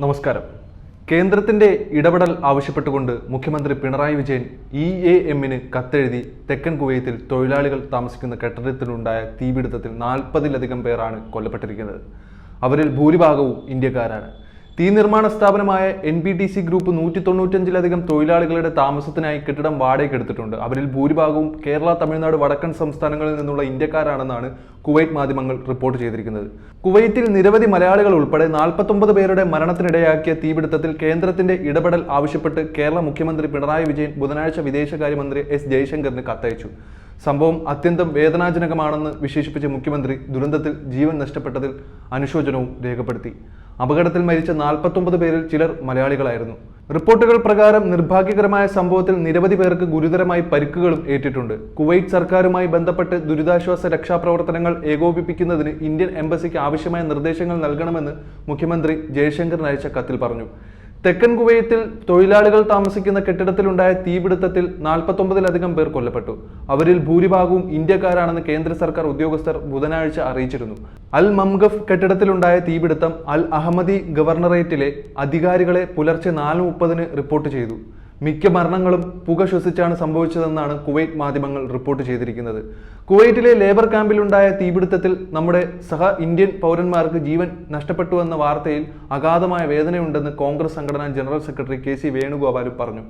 നമസ്കാരം. കേന്ദ്രത്തിന്റെ ഇടപെടൽ ആവശ്യപ്പെട്ടുകൊണ്ട് മുഖ്യമന്ത്രി പിണറായി വിജയൻ ഇ എ എമ്മിന് കത്തെഴുതി തെക്കൻ കുവൈത്തിൽ തൊഴിലാളികൾ താമസിക്കുന്ന കെട്ടിടത്തിലുണ്ടായ തീപിടുത്തത്തിൽ നാൽപ്പതിലധികം പേരാണ് കൊല്ലപ്പെട്ടിരിക്കുന്നത്. അവരിൽ ഭൂരിഭാഗവും ഇന്ത്യക്കാരാണ്. തീ നിർമ്മാണ സ്ഥാപനമായ N B T C group നൂറ്റി തൊണ്ണൂറ്റഞ്ചിലധികം തൊഴിലാളികളുടെ താമസത്തിനായി കെട്ടിടം വാടകയ്ക്ക് എടുത്തിട്ടുണ്ട്. അവരിൽ ഭൂരിഭാഗവും കേരള തമിഴ്നാട് വടക്കൻ സംസ്ഥാനങ്ങളിൽ നിന്നുള്ള ഇന്ത്യക്കാരാണെന്നാണ് കുവൈറ്റ് മാധ്യമങ്ങൾ റിപ്പോർട്ട് ചെയ്തിരിക്കുന്നത്. കുവൈറ്റിൽ നിരവധി മലയാളികൾ ഉൾപ്പെടെ നാൽപ്പത്തൊമ്പത് പേരുടെ മരണത്തിനിടയാക്കിയ തീപിടുത്തത്തിൽ കേന്ദ്രത്തിന്റെ ഇടപെടൽ ആവശ്യപ്പെട്ട് കേരള മുഖ്യമന്ത്രി പിണറായി വിജയൻ ബുധനാഴ്ച വിദേശകാര്യമന്ത്രി എസ് ജയശങ്കറിന് കത്തയച്ചു. സംഭവം അത്യന്തം വേദനാജനകമാണെന്ന് വിശേഷിപ്പിച്ച മുഖ്യമന്ത്രി ദുരന്തത്തിൽ ജീവൻ നഷ്ടപ്പെട്ടതിൽ അനുശോചനവും രേഖപ്പെടുത്തി. അപകടത്തിൽ മരിച്ച നാൽപ്പത്തൊമ്പത് പേരിൽ ചിലർ മലയാളികളായിരുന്നു. റിപ്പോർട്ടുകൾ പ്രകാരം നിർഭാഗ്യകരമായ സംഭവത്തിൽ നിരവധി പേർക്ക് ഗുരുതരമായി പരിക്കുകളും ഏറ്റിട്ടുണ്ട്. കുവൈറ്റ് സർക്കാരുമായി ബന്ധപ്പെട്ട് ദുരിതാശ്വാസ രക്ഷാപ്രവർത്തനങ്ങൾ ഏകോപിപ്പിക്കുന്നതിന് ഇന്ത്യൻ എംബസിക്ക് ആവശ്യമായ നിർദ്ദേശങ്ങൾ നൽകണമെന്ന് മുഖ്യമന്ത്രി ജയശങ്കറിന് അയച്ച കത്തിൽ പറഞ്ഞു. തെക്കൻ കുവൈത്തിൽ തൊഴിലാളികൾ താമസിക്കുന്ന കെട്ടിടത്തിലുണ്ടായ തീപിടുത്തത്തിൽ നാൽപ്പത്തൊമ്പതിലധികം പേർ കൊല്ലപ്പെട്ടു. അവരിൽ ഭൂരിഭാഗവും ഇന്ത്യക്കാരാണെന്ന് കേന്ദ്ര സർക്കാർ ഉദ്യോഗസ്ഥർ ബുധനാഴ്ച അറിയിച്ചിരുന്നു. അൽ മംഗഫ് കെട്ടിടത്തിലുണ്ടായ തീപിടുത്തം അൽ അഹമ്മദി ഗവർണറേറ്റിലെ അധികാരികളെ പുലർച്ചെ നാല് മുപ്പതിന് റിപ്പോർട്ട് ചെയ്തു. മിക്ക മരണങ്ങളും പുക ശ്വസിച്ചാണ് സംഭവിച്ചതെന്നാണ് കുവൈറ്റ് മാധ്യമങ്ങൾ റിപ്പോർട്ട് ചെയ്തിരിക്കുന്നത്. കുവൈറ്റിലെ ലേബർ ക്യാമ്പിലുണ്ടായ തീപിടുത്തത്തിൽ നമ്മുടെ സഹ ഇന്ത്യൻ പൗരന്മാർക്ക് ജീവൻ നഷ്ടപ്പെട്ടു എന്ന വാർത്തയിൽ അഗാധമായ വേദനയുണ്ടെന്ന് കോൺഗ്രസ് സംഘടനാ ജനറൽ സെക്രട്ടറി കെ സി വേണുഗോപാലും പറഞ്ഞു.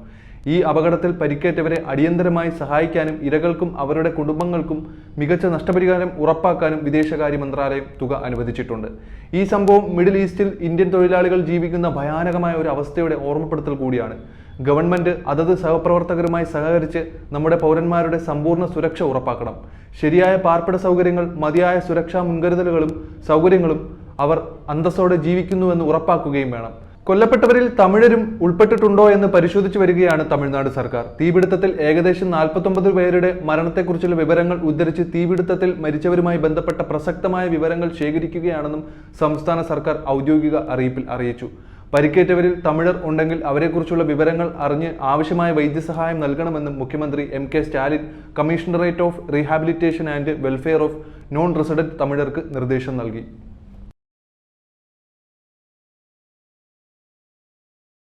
ഈ അപകടത്തിൽ പരിക്കേറ്റവരെ അടിയന്തരമായി സഹായിക്കാനും ഇരകൾക്കും അവരുടെ കുടുംബങ്ങൾക്കും മികച്ച നഷ്ടപരിഹാരം ഉറപ്പാക്കാനും വിദേശകാര്യ മന്ത്രാലയം തുക അനുവദിച്ചിട്ടുണ്ട്. ഈ സംഭവം മിഡിൽ ഈസ്റ്റിൽ ഇന്ത്യൻ തൊഴിലാളികൾ ജീവിക്കുന്ന ഭയാനകമായ ഒരു അവസ്ഥയുടെ ഓർമ്മപ്പെടുത്തൽ കൂടിയാണ്. ഗവൺമെന്റ് അതത് സഹപ്രവർത്തകരുമായി സഹകരിച്ച് നമ്മുടെ പൗരന്മാരുടെ സമ്പൂർണ സുരക്ഷ ഉറപ്പാക്കണം. ശരിയായ പാർപ്പിട സൗകര്യങ്ങൾ മതിയായ സുരക്ഷാ മുൻകരുതലുകളും സൗകര്യങ്ങളും അവർ അന്തസ്സോടെ ജീവിക്കുന്നുവെന്ന് ഉറപ്പാക്കുകയും വേണം. കൊല്ലപ്പെട്ടവരിൽ തമിഴരും ഉൾപ്പെട്ടിട്ടുണ്ടോ എന്ന് പരിശോധിച്ചു വരികയാണ് തമിഴ്നാട് സർക്കാർ. തീപിടുത്തത്തിൽ ഏകദേശം നാൽപ്പത്തൊമ്പത് പേരുടെ മരണത്തെക്കുറിച്ചുള്ള വിവരങ്ങൾ ഉദ്ധരിച്ച് തീപിടുത്തത്തിൽ മരിച്ചവരുമായി ബന്ധപ്പെട്ട പ്രസക്തമായ വിവരങ്ങൾ ശേഖരിക്കുകയാണെന്നും സംസ്ഥാന സർക്കാർ ഔദ്യോഗിക അറിയിപ്പിൽ അറിയിച്ചു. പരിക്കേറ്റവരിൽ തമിഴർ ഉണ്ടെങ്കിൽ അവരെക്കുറിച്ചുള്ള വിവരങ്ങൾ അറിഞ്ഞ് ആവശ്യമായ വൈദ്യസഹായം നൽകണമെന്നും മുഖ്യമന്ത്രി M K Stalin commissionerate of rehabilitation and welfare of non resident തമിഴർക്ക് നിർദ്ദേശം നൽകി.